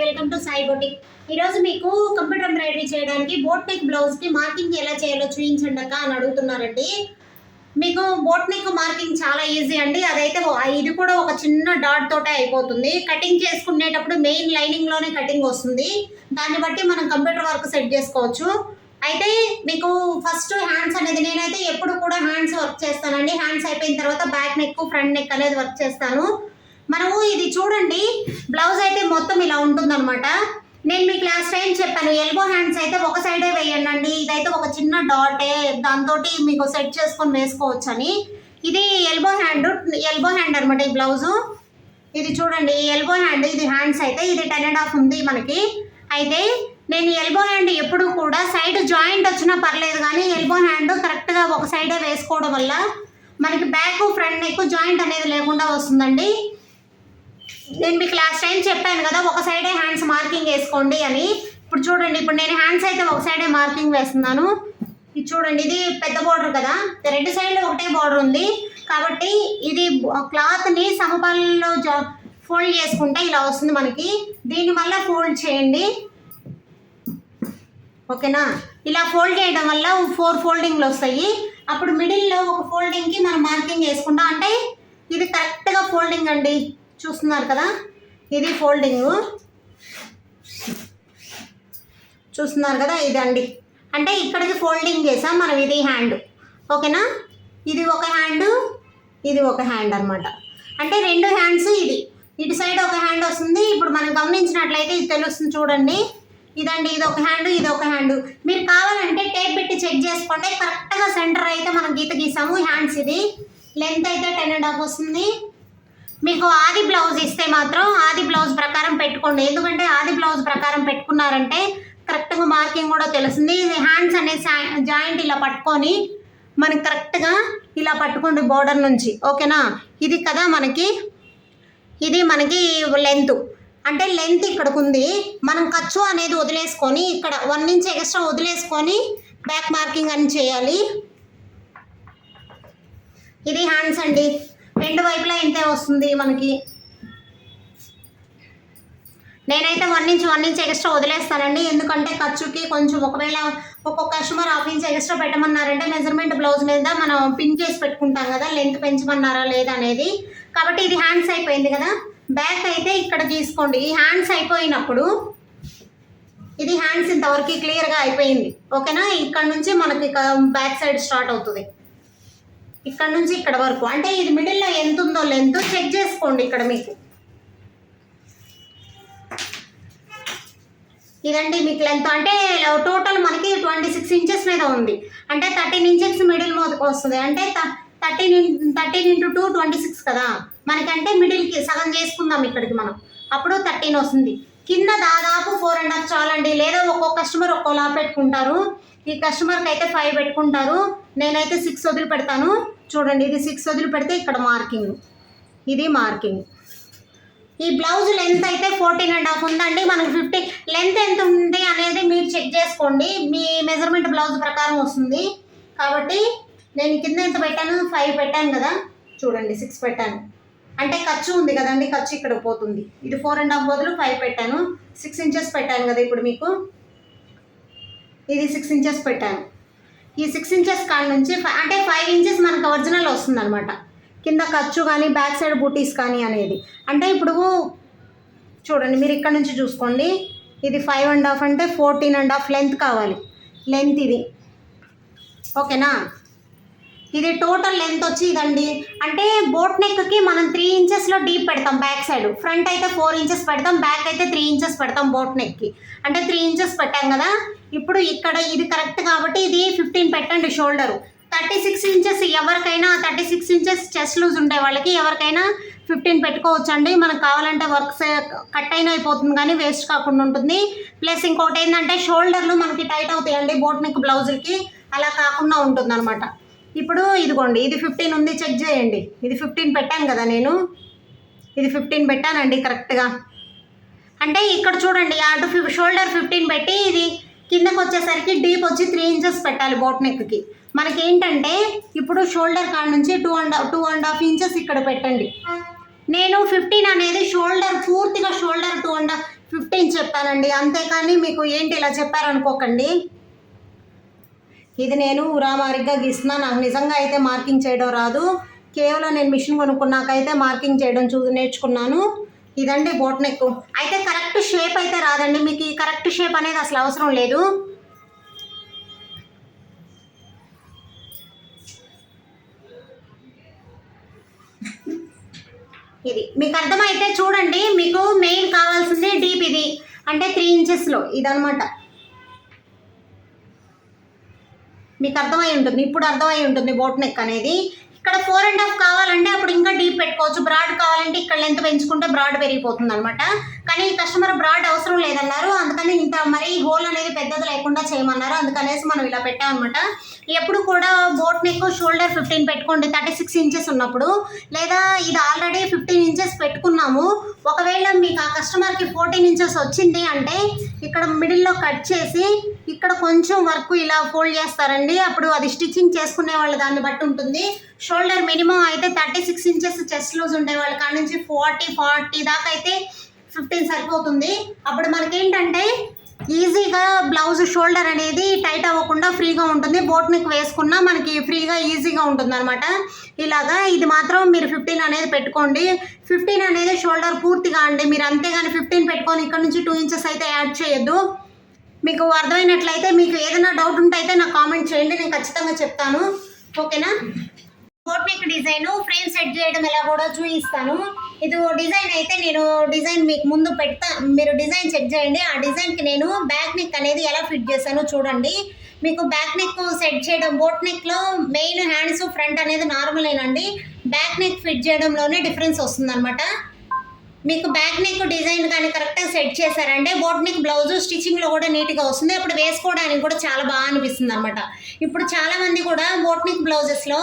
Welcome to Sai boutique. ఈరోజు మీకు computer embroidery చేయడానికి బోట్ నెక్ బ్లౌజ్కి మార్కింగ్ ఎలా చేయాలో చూపించండి అక్క అని అడుగుతున్నారండి. మీకు బోట్ నెక్ మార్కింగ్ చాలా ఈజీ అండి. అదైతే ఇది కూడా ఒక చిన్న డాట్ తోటే అయిపోతుంది. కటింగ్ చేసుకునేటప్పుడు మెయిన్ లైనింగ్లోనే కటింగ్ వస్తుంది. దాన్ని బట్టి మనం కంప్యూటర్ వర్క్ సెట్ చేసుకోవచ్చు. అయితే మీకు ఫస్ట్ హ్యాండ్స్ అనేది నేనైతే ఎప్పుడు కూడా హ్యాండ్స్ వర్క్ చేస్తానండి. హ్యాండ్స్ అయిపోయిన తర్వాత బ్యాక్ నెక్ ఫ్రంట్ నెక్ అనేది వర్క్ చేస్తాను. మనము ఇది చూడండి బ్లౌజ్ అయితే మొత్తం ఇలా ఉంటుందన్నమాట. నేను మీకు లాస్ట్ టైం చెప్పాను ఎల్బో హ్యాండ్స్ అయితే ఒక సైడే వేయండి ఇదైతే ఒక చిన్న డాటే దాంతో మీకు సెట్ చేసుకొని వేసుకోవచ్చు అని ఇది ఎల్బో హ్యాండ్ ఎల్బో హ్యాండ్ అనమాట ఈ బ్లౌజు ఇది చూడండి ఎల్బో హ్యాండ్ ఇది హ్యాండ్స్ అయితే ఇది టెన్ అండ్ హాఫ్ ఉంది మనకి. అయితే నేను ఎల్బో హ్యాండ్ ఎప్పుడు కూడా సైడ్ జాయింట్ వచ్చినా పర్లేదు కానీ ఎల్బో హ్యాండ్ కరెక్ట్గా ఒక సైడే వేసుకోవడం వల్ల మనకి బ్యాక్ ఫ్రంట్ నెక్ జాయింట్ అనేది లేకుండా వస్తుందండి. నేను మీకు లాస్ట్ టైం చెప్పాను కదా ఒక సైడే హ్యాండ్స్ మార్కింగ్ వేసుకోండి అని. ఇప్పుడు చూడండి ఇప్పుడు నేను హ్యాండ్స్ అయితే ఒక సైడే మార్కింగ్ వేస్తున్నాను. ఇది చూడండి ఇది పెద్ద బార్డర్ కదా. రెండు సైడ్లో ఒకటే బార్డర్ ఉంది. కాబట్టి ఇది క్లాత్ని సమపాలలో ఫోల్డ్ చేసుకుంటే ఇలా వస్తుంది మనకి. దీనివల్ల ఫోల్డ్ చేయండి. ఓకేనా? ఇలా ఫోల్డ్ చేయడం వల్ల ఫోర్ ఫోల్డింగ్లు వస్తాయి. అప్పుడు మిడిల్లో ఒక ఫోల్డింగ్కి మనం మార్కింగ్ వేసుకుంటాం. అంటే ఇది కరెక్ట్గా ఫోల్డింగ్ అండి. చూస్తున్నారు కదా? ఇది ఫోల్డింగ్. చూస్తున్నారు కదా ఇదండి. అంటే ఇక్కడికి ఫోల్డింగ్ చేసాం మనం ఇది హ్యాండ్. ఓకేనా? ఇది ఒక హ్యాండ్ ఇది ఒక హ్యాండ్ అన్నమాట. అంటే రెండు హ్యాండ్స్ ఇది. ఇటు సైడ్ ఒక హ్యాండ్ వస్తుంది. ఇప్పుడు మనం గమనించినట్లయితే ఇది తెలుస్తుంది చూడండి. ఇదండి ఇది ఒక హ్యాండ్ ఇది ఒక హ్యాండ్. మీరు కావాలంటే టేప్ పెట్టి చెక్ చేసుకోండి. కరెక్ట్గా సెంటర్ అయితే మనం గీత గీసాము హ్యాండ్స్ ఇది. లెంత్ అయితే టెన్ అండ్ హాఫ్ వస్తుంది. మీకు ఆది బ్లౌజ్ ఇస్తే మాత్రం ఆది బ్లౌజ్ ప్రకారం పెట్టుకోండి. ఎందుకంటే ఆది బ్లౌజ్ ప్రకారం పెట్టుకున్నారంటే కరెక్ట్గా మార్కింగ్ కూడా తెలుస్తుంది. హ్యాండ్స్ అనే జాయింట్ ఇలా పట్టుకొని మనకి కరెక్ట్గా ఇలా పట్టుకోండి బోర్డర్ నుంచి. ఓకేనా ఇది కదా మనకి ఇది మనకి లెంత్ అంటే లెంత్ ఇక్కడికి ఉంది. మనం ఖర్చు అనేది వదిలేసుకొని ఇక్కడ వన్ ఇంచ్ ఎక్స్ట్రా వదిలేసుకొని బ్యాక్ మార్కింగ్ అని చేయాలి. ఇది హ్యాండ్స్ అండి. రెండు వైపులా ఇంతే వస్తుంది మనకి. నేనైతే one inch one inch extra వదిలేస్తానండి. ఎందుకంటే ఖర్చుకి కొంచెం ఒకవేళ ఒక్కొక్క కస్టమర్ హాఫ్ ఇంచ్ ఎక్స్ట్రా పెట్టమన్నారంటే మెజర్మెంట్ బ్లౌజ్ మీద మనం పిన్ చేసి పెట్టుకుంటాం కదా లెంత్ పెంచమన్నారా లేదా అనేది. కాబట్టి ఇది హ్యాండ్స్ అయిపోయింది కదా. బ్యాక్ అయితే ఇక్కడ తీసుకోండి. ఈ హ్యాండ్స్ అయిపోయినప్పుడు ఇది హ్యాండ్స్ ఇంతవరకు క్లియర్గా అయిపోయింది. ఓకేనా ఇక్కడ నుంచి మనకి బ్యాక్ సైడ్ స్టార్ట్ అవుతుంది. ఇక్కడ నుంచి ఇక్కడ వరకు. అంటే ఇది మిడిల్లో ఎంత ఉందో లెంత్ చెక్ చేసుకోండి ఇక్కడ మీకు. ఇదండి మీకు లెంత్ అంటే టోటల్ మనకి ట్వంటీ సిక్స్ ఇంచెస్ మీద ఉంది. అంటే థర్టీన్ ఇంచెస్ మిడిల్ మోదకు వస్తుంది. అంటే thirteen thirteen into two twenty six కదా. మనకంటే మిడిల్కి సగం చేసుకుందాం ఇక్కడికి మనం. అప్పుడు థర్టీన్ వస్తుంది. కింద దాదాపు ఫోర్ అండ్ హాఫ్ చాలండి. లేదా ఒక్కొక్క కస్టమర్ ఒక్కోలా పెట్టుకుంటారు. ఈ కస్టమర్కి అయితే ఫైవ్ పెట్టుకుంటారు. నేనైతే సిక్స్ వదిలి పెడతాను చూడండి ఇది సిక్స్ వదిలి పెడితే ఇక్కడ మార్కింగ్ ఇది మార్కింగ్ ఈ బ్లౌజ్ లెంత్ అయితే ఫోర్టీన్ అండ్ హాఫ్ ఉందండి. మనకి ఫిఫ్టీ లెంత్ ఎంత ఉంది అనేది మీరు చెక్ చేసుకోండి. మీ మెజర్మెంట్ బ్లౌజ్ ప్రకారం వస్తుంది. కాబట్టి నేను కింద ఎంత పెట్టాను? ఫైవ్ పెట్టాను కదా. చూడండి సిక్స్ పెట్టాను. అంటే ఖర్చు ఉంది కదండి ఖర్చు ఇక్కడ పోతుంది. ఇది ఫోర్ అండ్ హాఫ్ బదులు ఫైవ్ పెట్టాను. సిక్స్ ఇంచెస్ పెట్టాను కదా ఇప్పుడు మీకు. ఇది సిక్స్ ఇంచెస్ పెట్టాను. ఈ సిక్స్ ఇంచెస్ కాడ నుంచి ఫై- అంటే ఫైవ్ ఇంచెస్ మనకు ఒరిజినల్ వస్తుంది అనమాట కింద ఖర్చు కానీ బ్యాక్ సైడ్ బూటీస్ కానీ అనేది. అంటే ఇప్పుడు చూడండి మీరు ఇక్కడ నుంచి చూసుకోండి. ఇది ఫైవ్ అండ్ హాఫ్ అంటే ఫోర్టీన్ అండ్ హాఫ్ లెంత్ కావాలి. లెంత్ ఇది. ఓకేనా ఇది టోటల్ లెంత్ వచ్చి ఇదండి అంటే బోట్ నెక్కి మనం త్రీ ఇంచెస్లో డీప్ పెడతాం బ్యాక్ సైడ్ ఫ్రంట్ అయితే ఫోర్ ఇంచెస్ పెడతాం బ్యాక్ అయితే త్రీ ఇంచెస్ పెడతాం బోట్ నెక్కి అంటే త్రీ ఇంచెస్ పెట్టాం కదా? ఇప్పుడు ఇక్కడ ఇది కరెక్ట్ కాబట్టి ఇది ఫిఫ్టీన్ పెట్టండి షోల్డరు థర్టీ సిక్స్ ఇంచెస్ ఎవరికైనా thirty six inches chest loose ఉండే వాళ్ళకి ఎవరికైనా ఫిఫ్టీన్ పెట్టుకోవచ్చు అండి మనకు కావాలంటే వర్క్స్ కట్ అయిన అయిపోతుంది కానీ వేస్ట్ కాకుండా ఉంటుంది. ప్లస్ ఇంకోటి ఏంటంటే షోల్డర్లు మనకి టైట్ అవుతాయండి బోట్ నెక్ బ్లౌజులకి అలా కాకుండా ఉంటుంది అనమాట ఇప్పుడు ఇదిగోండి ఇది ఫిఫ్టీన్ ఉంది చెక్ చేయండి. ఇది ఫిఫ్టీన్ పెట్టాను కదా నేను. ఇది ఫిఫ్టీన్ పెట్టానండి కరెక్ట్గా అంటే ఇక్కడ చూడండి అటు ఫిఫ్ షోల్డర్ ఫిఫ్టీన్ పెట్టి ఇది కిందకు వచ్చేసరికి డీప్ వచ్చి త్రీ ఇంచెస్ పెట్టాలి బోట్ నెక్కి మనకి ఏంటంటే ఇప్పుడు షోల్డర్ కాడ నుంచి two and two and half inches ఇక్కడ పెట్టండి. నేను ఫిఫ్టీన్ అనేది షోల్డర్ పూర్తిగా షోల్డర్ టూ అండ్ ఫిఫ్టీన్ చెప్పానండి. అంతేకాని మీకు ఏంటి ఇలా చెప్పారనుకోకండి. ఇది నేను ఉరామారిగ్గా గీస్తున్నా. నాకు నిజంగా అయితే మార్కింగ్ చేయడం రాదు. కేవలం నేను మిషన్ కొనుక్కున్నాకైతే మార్కింగ్ చేయడం చూ నేర్చుకున్నాను. ఇదండి బోట్ నెక్ అయితే కరెక్ట్ షేప్ అయితే రాదండి. మీకు ఈ కరెక్ట్ షేప్ అనేది అసలు అవసరం లేదు. ఇది. మీకు అర్థమైతే చూడండి. మీకు మెయిన్ కావాల్సింది డీప్ ఇది. అంటే త్రీ ఇంచెస్లో ఇదనమాట మీకు అర్థమై ఉంటుంది ఇప్పుడు అర్థమై ఉంటుంది బోట్ నెక్ అనేది. ఇక్కడ ఫోర్ అండ్ హాఫ్ కావాలంటే అప్పుడు ఇంకా డీప్ పెట్టుకోవచ్చు. బ్రాడ్ కావాలంటే ఇక్కడ లెంత్ పెంచుకుంటే బ్రాడ్ పెరిగిపోతుంది అనమాట కానీ కస్టమర్ బ్రాడ్ అవసరం లేదన్నారు. అందుకని ఇంత మరి హోల్ అనేది పెద్దది లేకుండా చేయమన్నారు. అందుకనేసి మనం ఇలా పెట్టామన్నమాట. ఎప్పుడు కూడా బోట్ నెక్ షోల్డర్ ఫిఫ్టీన్ పెట్టుకోండి. థర్టీ సిక్స్ ఇంచెస్ ఉన్నప్పుడు. లేదా ఇది ఆల్రెడీ ఫిఫ్టీన్ ఇంచెస్ పెట్టుకున్నాము. ఒకవేళ మీకు ఆ కస్టమర్కి ఫోర్టీన్ ఇంచెస్ వచ్చింది అంటే ఇక్కడ మిడిల్లో కట్ చేసి ఇక్కడ కొంచెం వర్క్ ఇలా ఫోల్డ్ చేస్తారండి. అప్పుడు అది స్టిచ్చింగ్ చేసుకునే వాళ్ళు దాన్ని బట్టి ఉంటుంది. షోల్డర్ మినిమం అయితే thirty six inches chest loose ఉండేవాళ్ళు కాడ నుంచి ఫార్టీ ఫార్టీ దాకా అయితే ఫిఫ్టీన్ సరిపోతుంది. అప్పుడు మనకేంటంటే ఈజీగా బ్లౌజ్ షోల్డర్ అనేది టైట్ అవ్వకుండా ఫ్రీగా ఉంటుంది. బోట్ నెక్ వేసుకున్నా మనకి ఫ్రీగా ఈజీగా ఉంటుంది అనమాట ఇలాగా ఇది మాత్రం మీరు ఫిఫ్టీన్ అనేది పెట్టుకోండి. ఫిఫ్టీన్ అనేది షోల్డర్ పూర్తిగా అండి. మీరు అంతేగాని ఫిఫ్టీన్ పెట్టుకొని ఇక్కడ నుంచి టూ ఇంచెస్ అయితే యాడ్ చేయొద్దు. మీకు అర్థమైనట్లయితే మీకు ఏదైనా డౌట్ ఉంటే అయితే నాకు కామెంట్ చేయండి నేను ఖచ్చితంగా చెప్తాను. ఓకేనా బోట్నిక్ డిజైన్ ఫ్రేమ్ సెట్ చేయడం ఎలా కూడా చూపిస్తాను. ఇది డిజైన్ అయితే నేను డిజైన్ మీకు ముందు పెడతా మీరు డిజైన్ చెక్ చేయండి. ఆ డిజైన్కి నేను బ్యాక్ నెక్ అనేది ఎలా ఫిట్ చేశానో చూడండి. మీకు బ్యాక్ నెక్ సెట్ చేయడం బోట్ నెక్లో మెయిన్ హ్యాండ్స్ ఫ్రంట్ అనేది నార్మలేనండి బ్యాక్ నెక్ ఫిట్ చేయడంలోనే డిఫరెన్స్ వస్తుంది మీకు బ్యాక్ నెక్ డిజైన్ కానీ కరెక్ట్గా సెట్ చేశారంటే బోట్ నెక్ బ్లౌజ్ స్టిచ్చింగ్లో కూడా నీట్గా వస్తుంది. అప్పుడు వేసుకోవడానికి కూడా చాలా బాగా అనిపిస్తుంది అనమాట ఇప్పుడు చాలామంది కూడా బోట్ నెక్ బ్లౌజెస్లో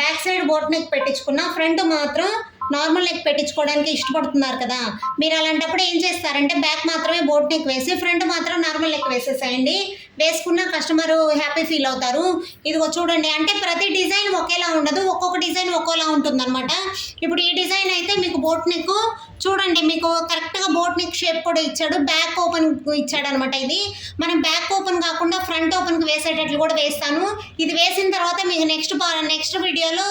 బ్యాక్ సైడ్ బోట్ నెక్ పెట్టించుకున్న ఫ్రంట్ మాత్రం నార్మల్ నెక్ పెట్టించుకోవడానికి ఇష్టపడుతున్నారు కదా. మీరు అలాంటప్పుడు ఏం చేస్తారంటే బ్యాక్ మాత్రమే బోట్ నెక్ వేసి ఫ్రంట్ మాత్రం నార్మల్ నెక్ వేసేసేయండి. వేసుకున్న కస్టమర్ హ్యాపీ ఫీల్ అవుతారు. ఇదిగో చూడండి అంటే ప్రతి డిజైన్ ఒకేలా ఉండదు. ఒక్కొక్క డిజైన్ ఒక్కోలా ఉంటుంది అనమాట ఇప్పుడు ఈ డిజైన్ అయితే మీకు బోట్ నెక్ చూడండి మీకు కరెక్ట్గా బోట్ నెక్ షేప్ కూడా ఇచ్చాడు. బ్యాక్ ఓపెన్ ఇచ్చాడు అనమాట ఇది. మనం బ్యాక్ ఓపెన్ కాకుండా ఫ్రంట్ ఓపెన్కి వేసేటట్లు కూడా వేస్తాను. ఇది వేసిన తర్వాత మీకు నెక్స్ట్ నెక్స్ట్ వీడియోలో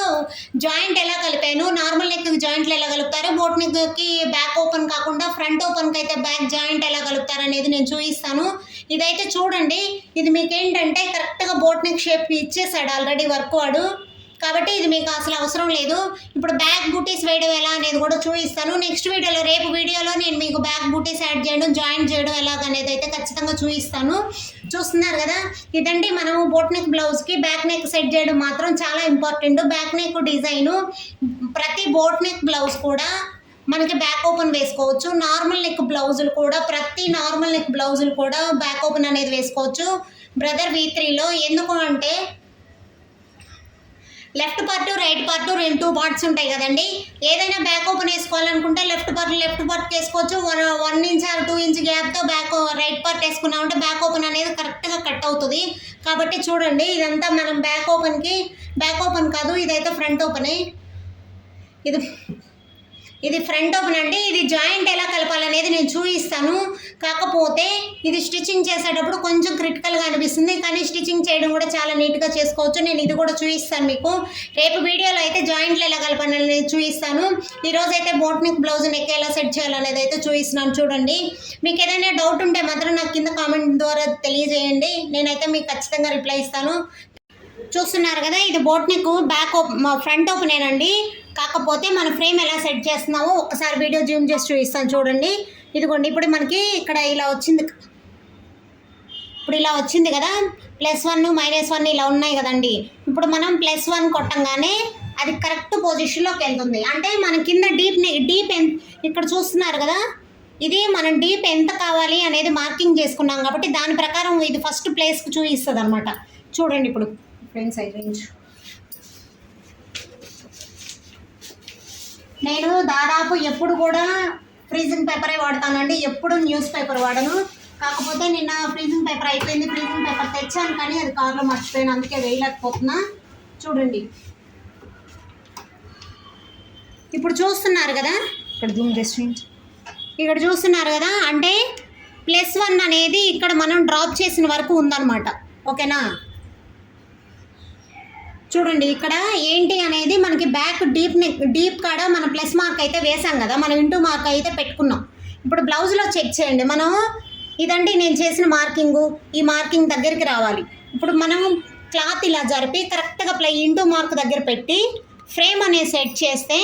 జాయింట్ ఎలా కలిపాను? నార్మల్ నెక్ జాయింట్లు ఎలా కలుపుతారు? బోట్ నెక్కి బ్యాక్ ఓపెన్ కాకుండా ఫ్రంట్ ఓపెన్కి అయితే బ్యాక్ జాయింట్ ఎలా కలుపుతారు అనేది నేను చూపిస్తాను. ఇదైతే చూడండి. ఇది మీకు ఏంటంటే కరెక్ట్గా బోట్ నెక్ షేప్ ఇచ్చేసాడు ఆల్రెడీ వర్క్ వాడు. కాబట్టి ఇది మీకు అసలు అవసరం లేదు. ఇప్పుడు బ్యాక్ బూటీస్ వేయడం ఎలా అనేది కూడా చూపిస్తాను. నెక్స్ట్ వీడియోలో రేపు వీడియోలో నేను మీకు బ్యాక్ బూటీస్ యాడ్ చేయడం జాయింట్ చేయడం ఎలాగ అనేది అయితే ఖచ్చితంగా చూపిస్తాను. చూస్తున్నారు కదా? ఇదండి మనము బోట్ నెక్ బ్లౌజ్కి బ్యాక్ నెక్ సెట్ చేయడం మాత్రం చాలా ఇంపార్టెంట్. బ్యాక్ నెక్ డిజైను ప్రతి బోట్ నెక్ బ్లౌజ్ కూడా మనకి బ్యాక్ ఓపెన్ వేసుకోవచ్చు. నార్మల్ నెక్ బ్లౌజులు కూడా ప్రతి నార్మల్ నెక్ బ్లౌజులు కూడా బ్యాక్ ఓపెన్ అనేది వేసుకోవచ్చు. బ్రదర్ వీ త్రీలో ఎందుకు అంటే లెఫ్ట్ పార్ట్ రైట్ పార్ట్ రెండు టూ పార్ట్స్ ఉంటాయి కదండి. ఏదైనా బ్యాక్ ఓపెన్ వేసుకోవాలనుకుంటే లెఫ్ట్ పార్ట్ లెఫ్ట్ పార్ట్ వేసుకోవచ్చు. One one inch or two inch గ్యాప్తో back right part వేసుకున్నామంటే బ్యాక్ ఓపెన్ అనేది కరెక్ట్గా కట్ అవుతుంది. కాబట్టి చూడండి ఇదంతా మనం బ్యాక్ ఓపెన్కి బ్యాక్ ఓపెన్ కాదు ఇదైతే ఫ్రంట్ ఓపెనే ఇది ఇది ఫ్రంట్ ఓపెన్ అండి. ఇది జాయింట్ ఎలా కలపాలనేది నేను చూపిస్తాను. కాకపోతే ఇది స్టిచ్చింగ్ చేసేటప్పుడు కొంచెం క్రిటికల్గా అనిపిస్తుంది. కానీ స్టిచ్చింగ్ చేయడం కూడా చాలా నీట్గా చేసుకోవచ్చు. నేను ఇది కూడా చూపిస్తాను మీకు. రేపు వీడియోలో అయితే జాయింట్లు ఎలా కలపాలనేది చూపిస్తాను. ఈరోజు అయితే బోట్నిక్ బ్లౌజ్ నెక్ ఎలా సెట్ చేయాలనేది అయితే చూపిస్తున్నాను. చూడండి. మీకు ఏదైనా డౌట్ ఉంటే మాత్రం నాకు కింద కామెంట్ ద్వారా తెలియజేయండి. నేనైతే మీకు ఖచ్చితంగా రిప్లై ఇస్తాను. చూస్తున్నారు కదా ఇది బోట్ నెక్ బ్యాక్ ఫ్రంట్ ఓపెనేనండి కాకపోతే మన ఫ్రేమ్ ఎలా సెట్ చేస్తున్నామో ఒకసారి వీడియో జూమ్ చేసి చూపిస్తాను చూడండి. ఇదిగోండి ఇప్పుడు మనకి ఇక్కడ ఇలా వచ్చింది. ఇప్పుడు ఇలా వచ్చింది కదా. ప్లస్ వన్ మైనస్ వన్ ఇలా ఉన్నాయి కదండి. ఇప్పుడు మనం ప్లస్ వన్ కొట్టంగానే అది కరెక్ట్ పొజిషన్లోకి వెళ్తుంది. అంటే మన కింద డీప్ డీప్ ఇక్కడ చూస్తున్నారు కదా. ఇది మనం డీప్ ఎంత కావాలి అనేది మార్కింగ్ చేసుకున్నాం కాబట్టి దాని ప్రకారం ఇది ఫస్ట్ ప్లేస్కి చూపిస్తుంది అనమాట చూడండి ఇప్పుడు ఫ్రెండ్స్ ఐ రేంజ్ నేను దాదాపు ఎప్పుడు కూడా ఫ్రీజింగ్ పేపరే వాడతానండి. ఎప్పుడు న్యూస్ పేపర్ వాడను. కాకపోతే నిన్న ఫ్రీజింగ్ పేపర్ అయిపోయింది. ఫ్రీజింగ్ పేపర్ తెచ్చాను కానీ అది కార్లో మర్చిపోయాను. అందుకే వేయలేకపోతున్నా. చూడండి. ఇప్పుడు చూస్తున్నారు కదా? ఇక్కడ జూమ్ చేసి ఇక్కడ చూస్తున్నారు కదా? అంటే ప్లస్ వన్ అనేది ఇక్కడ మనం డ్రాప్ చేసిన వరకు ఉందన్నమాట. ఓకేనా? చూడండి ఇక్కడ ఏంటి అనేది మనకి బ్యాక్ డీప్ నెక్ డీప్ కాడ మనం ప్లస్ మార్క్ అయితే వేసాం కదా మనం ఇంటూ మార్క్ అయితే పెట్టుకున్నాం. ఇప్పుడు బ్లౌజ్లో చెక్ చేయండి మనం ఇదండి నేను చేసిన మార్కింగు ఈ మార్కింగ్ దగ్గరికి రావాలి. ఇప్పుడు మనం క్లాత్ ఇలా జరిపి కరెక్ట్గా ప్లై ఇంటూ మార్క్ దగ్గర పెట్టి ఫ్రేమ్ అనేది సెట్ చేస్తే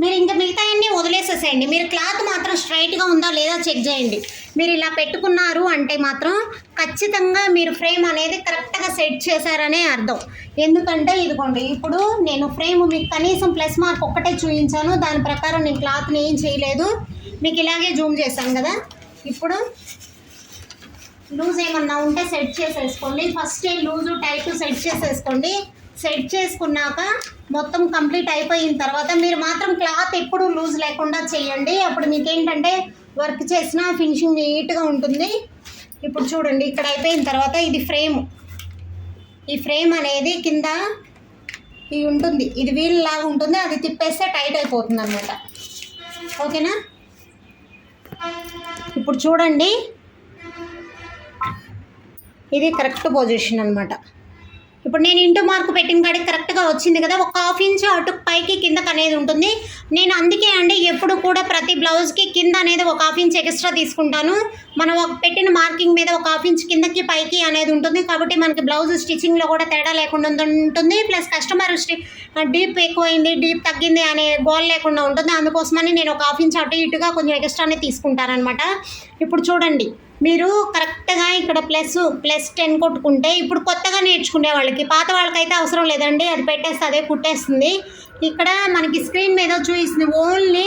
మీరు ఇంకా మిగతాయన్నీ వదిలేసేసేయండి. మీరు క్లాత్ మాత్రం స్ట్రైట్గా ఉందా లేదా చెక్ చేయండి. మీరు ఇలా పెట్టుకున్నారు అంటే మాత్రం ఖచ్చితంగా మీరు ఫ్రేమ్ అనేది కరెక్ట్గా సెట్ చేశారనే అర్థం. ఎందుకంటే ఇదిగోండి ఇప్పుడు నేను ఫ్రేమ్ మీకు కనీసం ప్లస్ మార్క్ ఒక్కటే చూపించాను దాని ప్రకారం నేను క్లాత్ని ఏం చేయలేదు. మీకు ఇలాగే జూమ్ చేశాను కదా. ఇప్పుడు లూజ్ ఏమన్నా ఉంటే సెట్ చేసేసుకోండి. ఫస్ట్ లూజు టైట్ సెట్ చేసేసుకోండి. సెట్ చేసుకున్నాక మొత్తం కంప్లీట్ అయిపోయిన తర్వాత మీరు మాత్రం క్లాత్ ఎప్పుడు లూజ్ లేకుండా చేయండి. అప్పుడు మీకు ఏంటంటే వర్క్ చేసిన ఫినిషింగ్ నీట్గా ఉంటుంది. ఇప్పుడు చూడండి ఇక్కడ అయిపోయిన తర్వాత ఇది ఫ్రేమ్. ఈ ఫ్రేమ్ అనేది కింద ఇది ఉంటుంది. ఇది వీళ్ళలాగా లాగా ఉంటుంది. అది తిప్పేస్తే టైట్ అయిపోతుంది అనమాట ఓకేనా? ఇప్పుడు చూడండి. ఇది కరెక్ట్ పొజిషన్ అనమాట ఇప్పుడు నేను ఇంటూ మార్క్ పెట్టిన కాడికి కరెక్ట్గా వచ్చింది కదా ఒక హాఫ్ ఇంచ్ అటు పైకి కిందకి అనేది ఉంటుంది. నేను అందుకే అండి ఎప్పుడు కూడా ప్రతి బ్లౌజ్కి కింద అనేది ఒక హాఫ్ ఇంచ్ ఎక్స్ట్రా తీసుకుంటాను. మనం ఒక పెట్టిన మార్కింగ్ మీద ఒక హాఫ్ ఇంచ్ కిందకి పైకి అనేది ఉంటుంది. కాబట్టి మనకి బ్లౌజ్ స్టిచ్చింగ్లో కూడా తేడా లేకుండా ఉంటుంది. ప్లస్ కస్టమర్ డీప్ ఎక్కువైంది డీప్ తగ్గింది అనే గోల్ లేకుండా ఉంటుంది. అందుకోసమని నేను ఒక హాఫ్ ఇంచ్ అటు ఇటుగా కొంచెం ఎక్స్ట్రానే తీసుకుంటానమాట ఇప్పుడు చూడండి మీరు కరెక్ట్గా ఇక్కడ ప్లస్ ప్లస్ టెన్ కొట్టుకుంటే ఇప్పుడు కొత్తగా నేర్చుకునే వాళ్ళకి పాత వాళ్ళకైతే అవసరం లేదండి. అది పెట్టేస్తే అదే కుట్టేస్తుంది. ఇక్కడ మనకి స్క్రీన్ మీద చూపిస్తుంది ఓన్లీ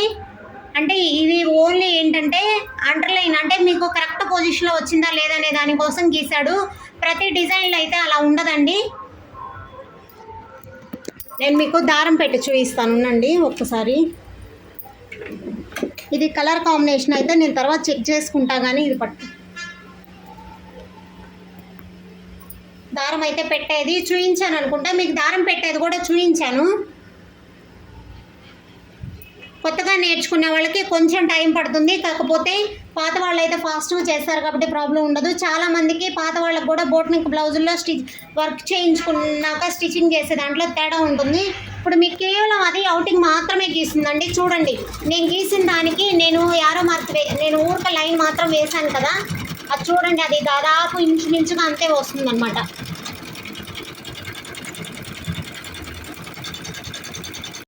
అంటే ఇది ఓన్లీ ఏంటంటే అండర్లైన్ అంటే మీకు కరెక్ట్ పొజిషన్లో వచ్చిందా లేదా అనే దానికోసం గీశాడు. ప్రతి డిజైన్లో అయితే అలా ఉండదండి. నేను మీకు దారం పెట్టి చూపిస్తాను ఉండండి ఒక్కసారి. ఇది కలర్ కాంబినేషన్ అయితే నేను తర్వాత చెక్ చేసుకుంటా కానీ ఇది పట్టు. దారం అయితే పెట్టేది చూయించాను అనుకుంటా. మీకు దారం పెట్టేది కూడా చూయించాను. కొత్తగా నేర్చుకునే వాళ్ళకి కొంచెం టైం పడుతుంది. కాకపోతే పాత వాళ్ళు అయితే ఫాస్ట్గా చేస్తారు కాబట్టి ప్రాబ్లం ఉండదు. చాలా మందికి పాత వాళ్ళకి కూడా బోట్ నెక్ బ్లౌజుల్లో స్టిచ్ వర్క్ చేయించుకున్నాక స్టిచ్చింగ్ చేసే దాంట్లో తేడా ఉంటుంది. ఇప్పుడు మీకు కేవలం అది అవుటింగ్ మాత్రమే గీస్తుందండి. చూడండి. నేను గీసిన దానికి నేను యారో మార్క్ నేను ఊరిక లైన్ మాత్రం వేశాను కదా. అది చూడండి. అది దాదాపు ఇంచుమించుగా అంతే వస్తుందన్నమాట.